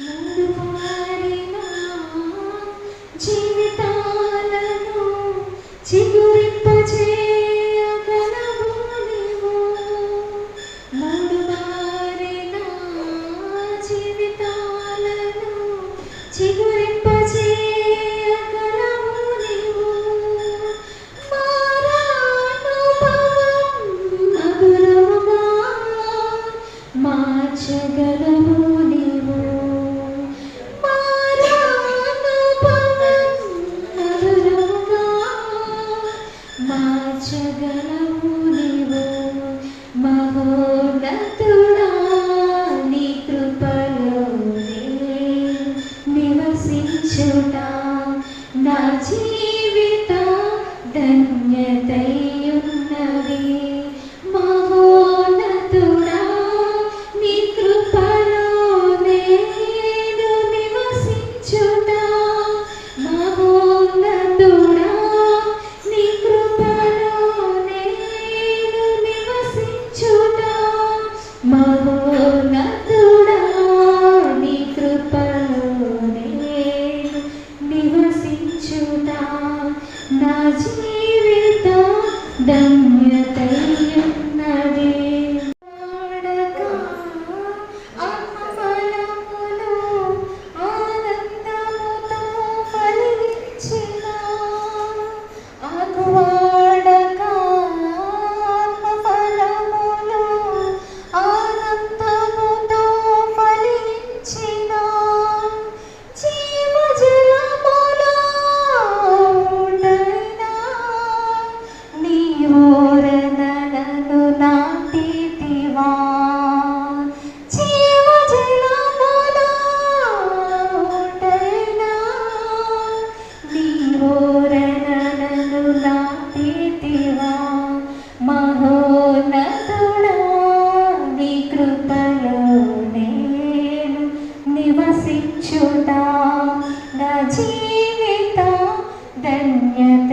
ముందు మారిన జీవితాలను చిగురింపజేయగలవు నీవు. మారిన జీవితాలను చిగురింపజేయగలవు మార్చగలవు నీవు. నా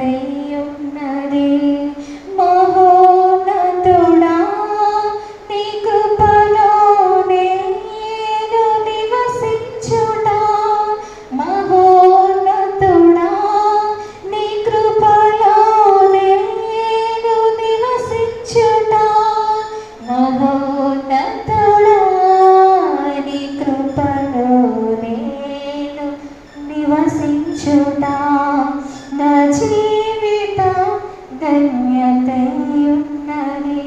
ధన్యతయున్నది మహోన్నతుడా నీ కృపలోనే నివసించుట మహోన్నతుడా నీ కృపలోనే నివసించుట మహోన్నతుడా నీ కృపలోనే నివసించుట ఉన్నది